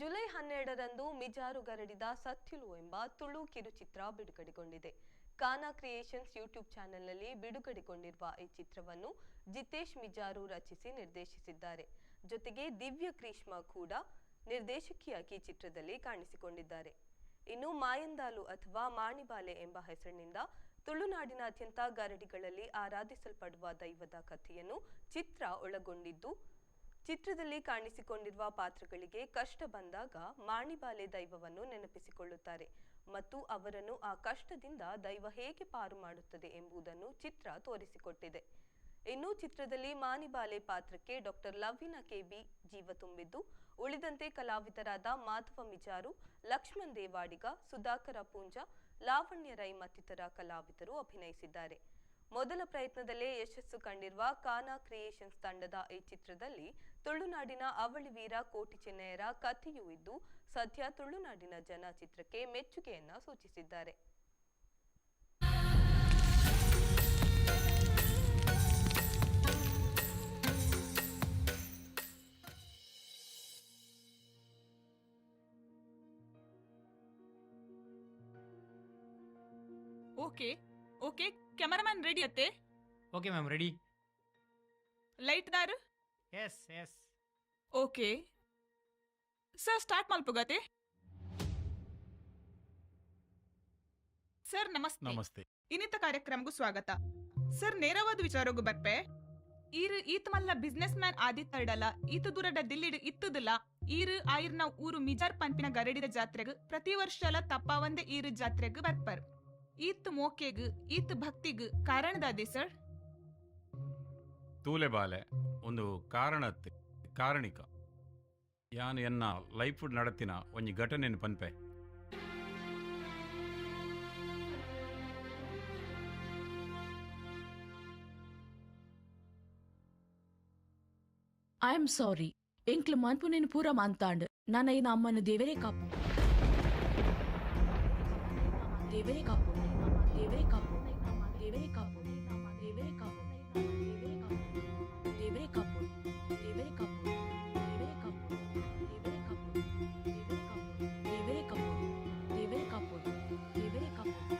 July ಹನ್ನೆರಡರಂದು ಮಿಜಾರುಗರಡಿದ ಸತ್ಯುಲು ಎಂಬ ತುಳು ಕಿರುಚಿತ್ರ ಬಿಡುಗಡೆಗೊಂಡಿದೆ. ಕಾನಾ ಕ್ರಿಯೇಷನ್ಸ್ ಯೂಟ್ಯೂಬ್ ಚಾನೆಲ್ನಲ್ಲಿ ಬಿಡುಗಡೆಗೊಂಡಿರುವ ಈ ಚಿತ್ರವನ್ನು ಜಿತೇಶ್ ಮಿಜಾರು ರಚಿಸಿ ನಿರ್ದೇಶಿಸಿದ್ದಾರೆ. ಜೊತೆಗೆ ದಿವ್ಯ ಕ್ರೀಷ್ಮಾ ಕೂಡ ನಿರ್ದೇಶಕಿಯಾಗಿ ಚಿತ್ರದಲ್ಲಿ ಕಾಣಿಸಿಕೊಂಡಿದ್ದಾರೆ. ಇನ್ನು ಮಾಯಂದಾಲು ಅಥವಾ ಮಾಣಿಬಾಲೆ ಎಂಬ ಹೆಸರಿನಿಂದ ತುಳುನಾಡಿನಾದ್ಯಂತ ಗರಡಿಗಳಲ್ಲಿ ಆರಾಧಿಸಲ್ಪಡುವ ದೈವದ ಕಥೆಯನ್ನು ಚಿತ್ರ ಒಳಗೊಂಡಿದ್ದು ಚಿತ್ರದಲ್ಲಿ ಕಾಣಿಸಿಕೊಂಡಿರುವ ಪಾತ್ರಗಳಿಗೆ ಕಷ್ಟ ಬಂದಾಗ ಮಾಣಿಬಾಲೆ ದೈವವನ್ನು ನೆನಪಿಸಿಕೊಳ್ಳುತ್ತಾರೆ ಮತ್ತು ಅವರನ್ನು ಆ ಕಷ್ಟದಿಂದ ದೈವ ಹೇಗೆ ಪಾರು ಮಾಡುತ್ತದೆ ಎಂಬುದನ್ನು ಚಿತ್ರ ತೋರಿಸಿಕೊಟ್ಟಿದೆ. ಇನ್ನು ಚಿತ್ರದಲ್ಲಿ ಮಾನಿಬಾಲೆ ಪಾತ್ರಕ್ಕೆ ಡಾಕ್ಟರ್ ಲವ್ವಿನ ಕೆಬಿ ಜೀವ ತುಂಬಿದ್ದು, ಉಳಿದಂತೆ ಕಲಾವಿದರಾದ ಮಾಧವ ಮಿಜಾರು, ಲಕ್ಷ್ಮಣ್ ದೇವಾಡಿಗ, ಸುಧಾಕರ ಪೂಂಜಾ, ಲಾವಣ್ಯ ರೈ ಮತ್ತಿತರ ಕಲಾವಿದರು ಅಭಿನಯಿಸಿದ್ದಾರೆ. ಮೊದಲ ಪ್ರಯತ್ನದಲ್ಲೇ ಯಶಸ್ಸು ಕಂಡಿರುವ ಕಾನಾ ಕ್ರಿಯೇಷನ್ಸ್ ತಂಡದ ಈ ಚಿತ್ರದಲ್ಲಿ ತುಳುನಾಡಿನ ಅವಳಿ ವೀರ ಕೋಟಿ ಚೆನ್ನಯ್ಯರ ಕಥೆಯೂ ಇದ್ದು, ಸದ್ಯ ತುಳುನಾಡಿನ ಜನ ಚಿತ್ರಕ್ಕೆ ಮೆಚ್ಚುಗೆಯನ್ನ ಸೂಚಿಸಿದ್ದಾರೆ. ಓಕೆ ಓಕೆ ಕ್ಯಾಮರಾಮನ್ ರೆಡಿ ಅತ್ತೆ? ಓಕೆ ಮ್ಯಾಮ್ ರೆಡಿ ಲೈಟ್ ದಾರು? Yes yes okay sir start ಮಲ್ಪುಗತೆ sir ನಮಸ್ತೆ. ನಮಸ್ತೆ. ಇನ್ನಿತ ಕಾರ್ಯಕ್ರಮಕ್ಕೂ ಸ್ವಾಗತ. ಸರ್ ನೇರವಾದ ವಿಚಾರಗೂ ಬರ್ಪೆ. ಈರ್ ಈತ ಮಲ್ಲ ಬಿಸ್ನೆಸ್ ಮ್ಯಾನ್ ಆದಿತ್ತಡಲ ಈತ ದೂರಡ ದಿಲ್ಲಿಡ್ ಇತ್ತದಿಲ್ಲ. ಈರು ಆಯಿರ್ನ ಊರು ಮಿಜಾರ್ ಪಂಪಿನ ಗರಡಿದ ಜಾತ್ರೆಗ್ ಪ್ರತಿ ವರ್ಷ ತಪ್ಪ ತಪ್ಪಾವಂದೆ ಈರು ಜಾತ್ರೆಗ್ ಬರ್ಪರ್. ஈத்து மோக்கேகு ಈತ್ ಭಕ್ತಿಗ್ ಕಾರಣದಾದೆ ಸರ್? ತೂಲೆ ಬಾಲೆ ಒಂದು ಕಾರಣ ಕಾರಣಿಕ. ಯಾನು ಎನ್ನ ಲೈಫ್ ನಡತಿನ ಒಂಜಿ ಘಟನೆನ್ ಪನ್ಪೆ. ಐ ಆಮ್ ಸಾರಿ ಎಂಕ್ಲ ಮನ್ಪು ನೀನು ಪೂರ ಮಾಂತಾಂಡ್. ನನ್ನ ಅಮ್ಮನ ದೇವರೇ ಕಾಪು. ದೇವರೇ ಕಾಪುಣೆ ನಮ್ಮ ದೇವರೇ ಕಾಪುಣೆ ನಮ್ಮ ದೇವರೇ ಕಾಪುಣೆ ನಮ್ಮ ದೇವರೇ ಕಾಪುಣೆ ದೇವರೇ ಕಾಪುಣೆ ದೇವರೇ ಕಾಪುಣೆ ದೇವರೇ ಕಾಪುಣೆ ದೇವರೇ ಕಾಪುಣೆ ದೇವರೇ ಕಾಪುಣೆ ದೇವರೇ ಕಾಪುಣೆ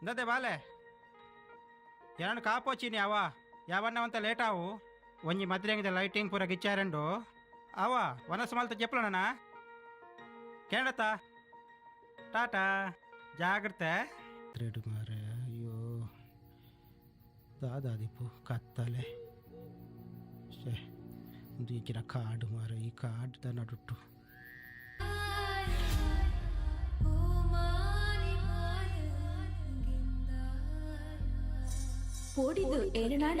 ದೇವರೇ ಬಾಲೆ ಯಾವ ಯಾವನ್ನ ಅಂತ ಲೇಟಾವು ಒಂಜಿ ಮದ್ರೆಂಗಿದ ಲೈಟಿಂಗ್ ಪೂರ ಗಿಚ್ಚಾರಂಡು అవా వనసమాలతో చెప్పలేనా కేడత టాటా జాగ్రత్త త్రెడు మారే అయ్యో దాదాదిపు కత్తలే சே தூக்கிற காடு மாறு காடு தான் நடுட்டு போடிது ஏழு நாள்